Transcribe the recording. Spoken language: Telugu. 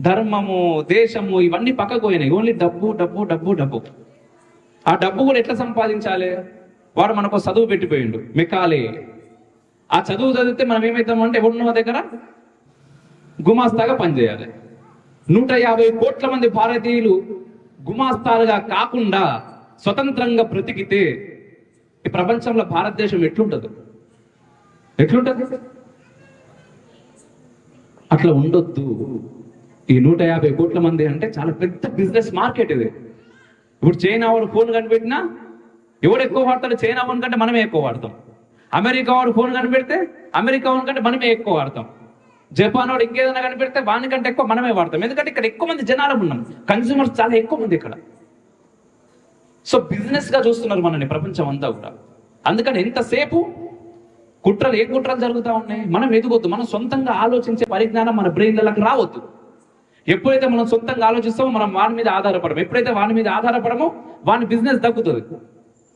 ధర్మము దేశము ఇవన్నీ పక్కకు పోయినాయి. ఓన్లీ డబ్బు డబ్బు డబ్బు డబ్బు. ఆ డబ్బు కూడా ఎట్లా సంపాదించాలి? వాడు మనకు చదువు పెట్టిపోయిండు మెకాలి. ఆ చదువు చదివితే మనం ఏమవుతాం అంటే ఎవడున్న దగ్గర? గుమాస్తాగా పనిచేయాలి. నూట యాభై కోట్ల మంది భారతీయులు గుమాస్తాలుగా కాకుండా స్వతంత్రంగా బ్రతికితే ఈ ప్రపంచంలో భారతదేశం ఎట్లుంటుంది? ఎట్లుంటది? అట్లా ఉండొద్దు. ఈ నూట యాభై కోట్ల మంది అంటే చాలా పెద్ద బిజినెస్ మార్కెట్ ఇది. ఇప్పుడు చైనా వాడు ఫోన్ కనిపెట్టినా ఎవడు ఎక్కువ వాడతాడు చైనా ఫోన్ కంటే మనమే ఎక్కువ వాడతాం. అమెరికా వాడు ఫోన్ కనిపెడితే అమెరికా వాడి కంటే మనమే ఎక్కువ వాడతాం. జపాన్ వాడు ఇంకేదైనా కనిపెడితే వాని కంటే ఎక్కువ మనమే వాడతాం. ఎందుకంటే ఇక్కడ ఎక్కువ మంది జనాలు ఉన్నాం. కన్స్యూమర్స్ చాలా ఎక్కువ మంది ఇక్కడ. సో బిజినెస్గా చూస్తున్నారు మనని ప్రపంచం అంతా కూడా. అందుకని ఎంతసేపు కుట్రలు ఏ కుట్రలు జరుగుతూ ఉన్నాయి? మనం ఎదుగుద్దు మనం సొంతంగా ఆలోచించే పరిజ్ఞానం మన బ్రెయిన్లకు రావద్దు. ఎప్పుడైతే మనం సొంతంగా ఆలోచిస్తామో మనం వాని మీద ఆధారపడము. ఎప్పుడైతే వాని మీద ఆధారపడమో వాని బిజినెస్ తగ్గుతుంది.